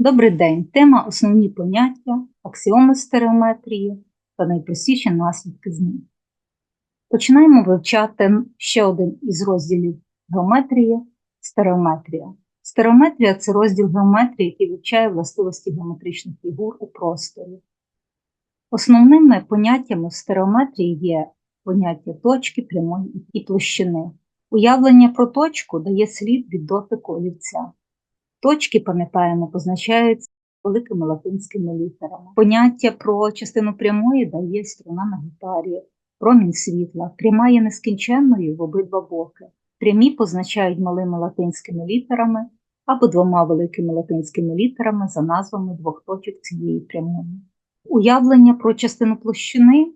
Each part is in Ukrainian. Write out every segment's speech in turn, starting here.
Добрий день. Тема основні поняття, аксіоми стереометрії та найпростіші наслідки з них. Починаємо вивчати ще один із розділів геометрії стереометрія. Стереометрія це розділ геометрії, який вивчає властивості геометричних фігур у просторі. Основними поняттями в стереометрії є поняття точки, прямої і площини. Уявлення про точку дає слід від дотику олівця. Точки, пам'ятаємо, позначаються великими латинськими літерами. Поняття про частину прямої дає струна на гітарі, промінь світла. Пряма є нескінченною в обидва боки. Прямі позначають малими латинськими літерами або двома великими латинськими літерами за назвами двох точок цієї прямої. Уявлення про частину площини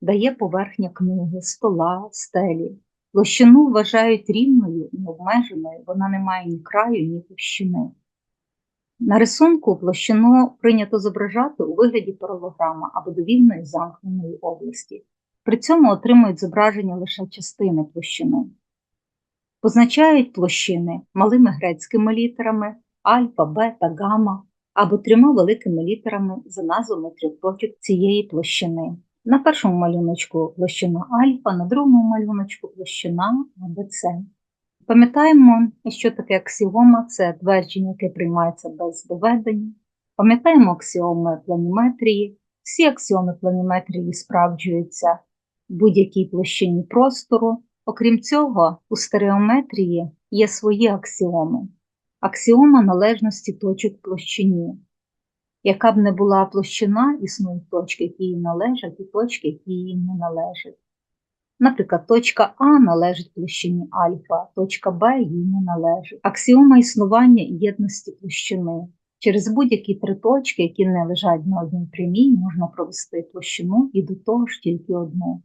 дає поверхня книги, стола, стелі. Площину вважають рівною і обмеженою, вона не має ні краю, ні товщини. На рисунку площину прийнято зображати у вигляді паралограма або довільної замкненої області. При цьому отримують зображення лише частини площини. Позначають площини малими грецькими літерами альфа, бета, гамма або трьома великими літерами за назвами трьох цієї площини. На першому малюночку площина альфа, на другому малюночку площина АБЦ. Пам'ятаємо, що таке аксіома це твердження, яке приймається без доведення. Пам'ятаємо аксіоми планіметрії. Всі аксіоми планіметрії справджуються в будь-якій площині простору. Окрім цього, у стереометрії є свої аксіоми. Аксіома належності точок площині. Яка б не була площина, існують точки, які їй належать, і точки, які їй не належать. Наприклад, точка А належить площині альфа, точка Б їй не належить. Аксіома існування єдності площини. Через будь-які три точки, які не лежать на одній прямій, можна провести площину і до того ж тільки одну.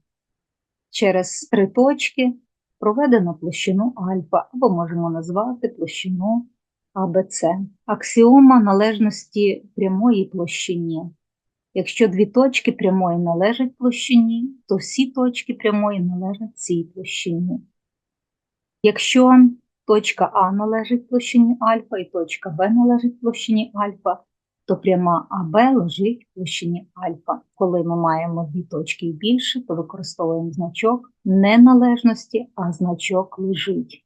Через три точки проведено площину альфа, або можемо назвати площину АБЦ. Аксіома належності прямої площині. Якщо дві точки прямої належать площині, то всі точки прямої належать цій площині. Якщо точка А належить площині альфа і точка Б належить площині альфа, то пряма АБ лежить в площині альфа. Коли ми маємо дві точки і більше, то використовуємо значок не належності, а значок лежить.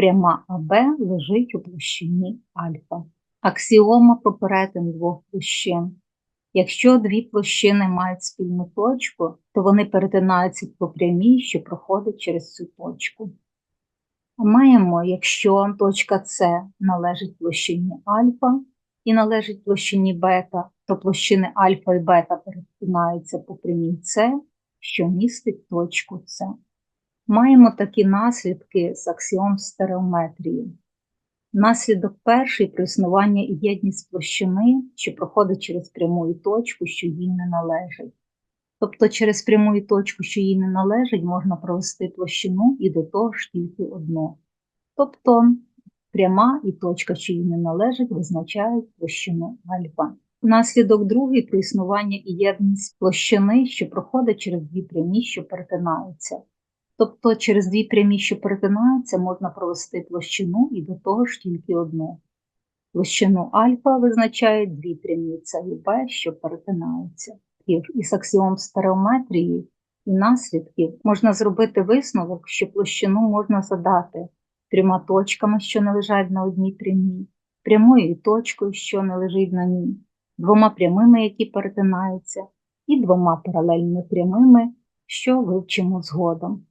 Пряма АБ лежить у площині альфа. Аксіома про перетин двох площин. Якщо дві площини мають спільну точку, то вони перетинаються по прямій, що проходить через цю точку. Маємо, якщо точка С належить площині альфа і належить площині бета, то площини альфа і бета перетинаються по прямій С, що містить точку С. Маємо такі наслідки з аксіом стереометрії. Наслідок перший про існування і єдність площини, що проходить через пряму точку, що їй не належить. Тобто через пряму точку, що їй не належить, можна провести площину і до того ж тільки одну. Тобто пряма і точка, що їй не належить, визначають площину альфа. Наслідок другий про існування і єдність площини, що проходить через дві прямі, що перетинаються. Тобто через дві прямі, що перетинаються, можна провести площину і до того ж тільки одну. Площину альфа визначають дві прямі С і Б, що перетинаються. Із аксіом стереометрії і наслідків можна зробити висновок, що площину можна задати трьома точками, що не лежать на одній прямій, прямою точкою, що не лежить на ній, двома прямими, які перетинаються, і двома паралельними прямими, що вивчимо згодом.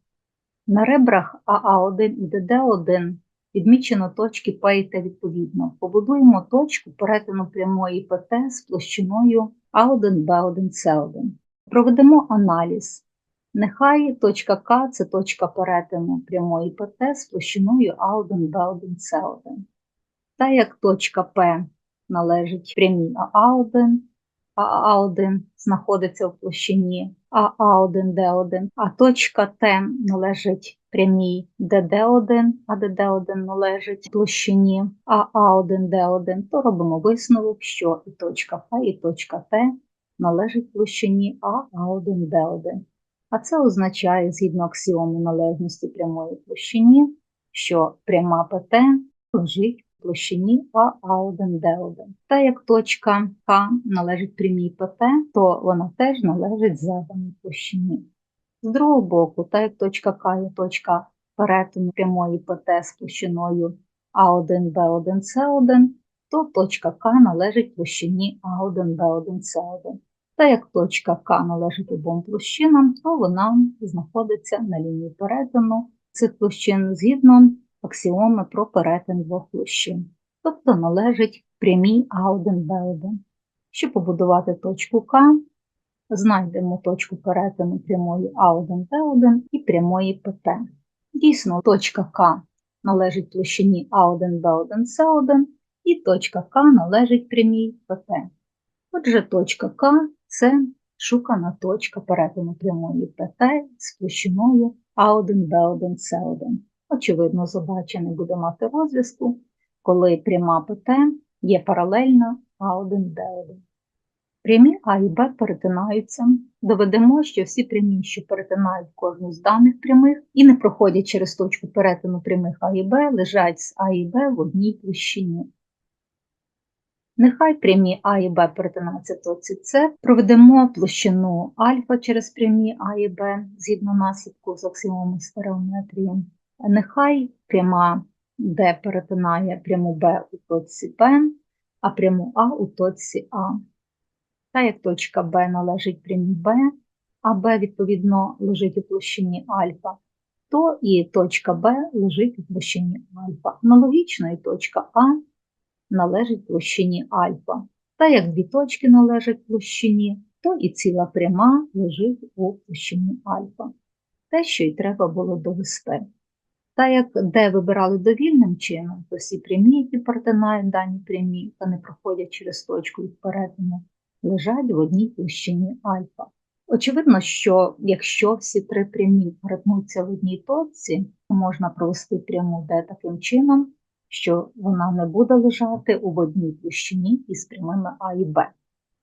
На ребрах АА1 і ДД1 відмічено точки П і Т відповідно. Побудуємо точку перетину прямої ПТ з площиною А1, Б1, С1. Проведемо аналіз. Нехай точка К це точка перетину прямої ПТ з площиною А1, Б1, С1. Та як точка П належить прямій АА1, АА1 знаходиться в площині АА1Д1, а точка Т належить прямій ДД1, а ДД1 належить площині АА1Д1, то робимо висновок, що і точка П, і точка Т належить площині АА1Д1. А це означає, згідно аксіому належності прямої площині, що пряма ПТ лежить площині АА1Д1. Та як точка К належить прямій ПТ, то вона теж належить заданій площині. З другого боку, та як точка К є точка перетину прямої ПТ з площиною А1Б1С1, то точка К належить площині А1Б1С1. Та як точка К належить обом площинам, то вона знаходиться на лінії перетину цих площин згідно аксіоми про перетин двох площин, тобто належить прямій А1Б1. Щоб побудувати точку К, знайдемо точку перетину прямої А1Б1 і прямої ПТ. Дійсно, точка К належить площині А1Б1С1 і точка К належить прямій ПТ. Отже, точка К це шукана точка перетину прямої ПТ з площиною А1Б1С1. Очевидно, задача не буде мати розв'язку, коли пряма ПТ є паралельна А1Д1. Прямі А і Б перетинаються. Доведемо, що всі прямі, що перетинають кожну з даних прямих і не проходять через точку перетину прямих А і Б, лежать з А і Б в одній площині. Нехай прямі А і Б перетинаються точці С, проведемо площину альфа через прямі А і Б згідно наслідку з аксіомом стереометрії. Нехай пряма Д перетинає пряму Б у точці Б, а пряму А у точці А. Та як точка Б належить прямій Б, а Б, відповідно, лежить у площині альфа, то і точка Б лежить у площині альфа. Аналогічно і точка А належить площині альфа. Та як дві точки належать площині, то і ціла пряма лежить у площині альфа. Те, що й треба було довести. Та як де вибирали довільним чином, то всі прямі, які перетинають дані прямі та не проходять через точку від перетину, лежать в одній площині альфа. Очевидно, що якщо всі три прямі перетнуться в одній точці, то можна провести пряму D таким чином, що вона не буде лежати у одній площині із прямими А і Б.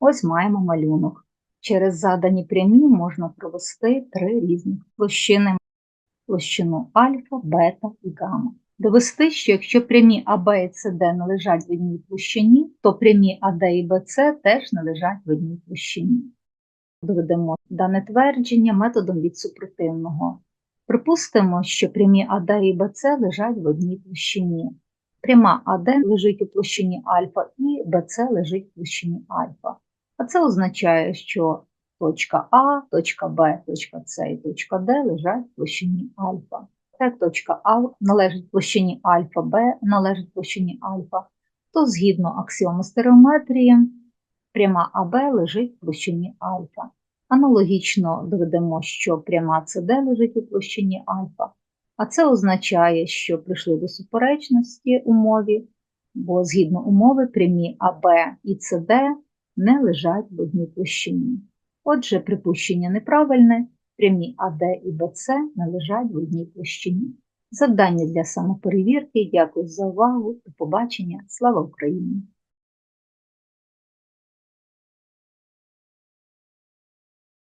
Ось маємо малюнок. Через задані прямі можна провести три різних площини площину альфа, бета і гамма. Довести, що якщо прямі АБ і СД не лежать в одній площині, то прямі АД і БЦ теж не лежать в одній площині. Доведемо дане твердження методом від супротивного. Припустимо, що прямі АД і БЦ лежать в одній площині. Пряма АД лежить у площині альфа і БЦ лежить в площині альфа. А це означає, що точка А, точка Б, точка С і точка Д лежать в площині альфа. Так, точка А належить площині альфа, Б належить площині альфа, то згідно аксіому стереометрії, пряма АБ лежить в площині альфа. Аналогічно доведемо, що пряма СД лежить у площині альфа. А це означає, що прийшли до суперечності умові, бо згідно умови прямі АБ і СД не лежать в одній площині. Отже, припущення неправильне, прямі АД і БЦ не лежать в одній площині. Завдання для самоперевірки. Дякую за увагу. До побачення. Слава Україні!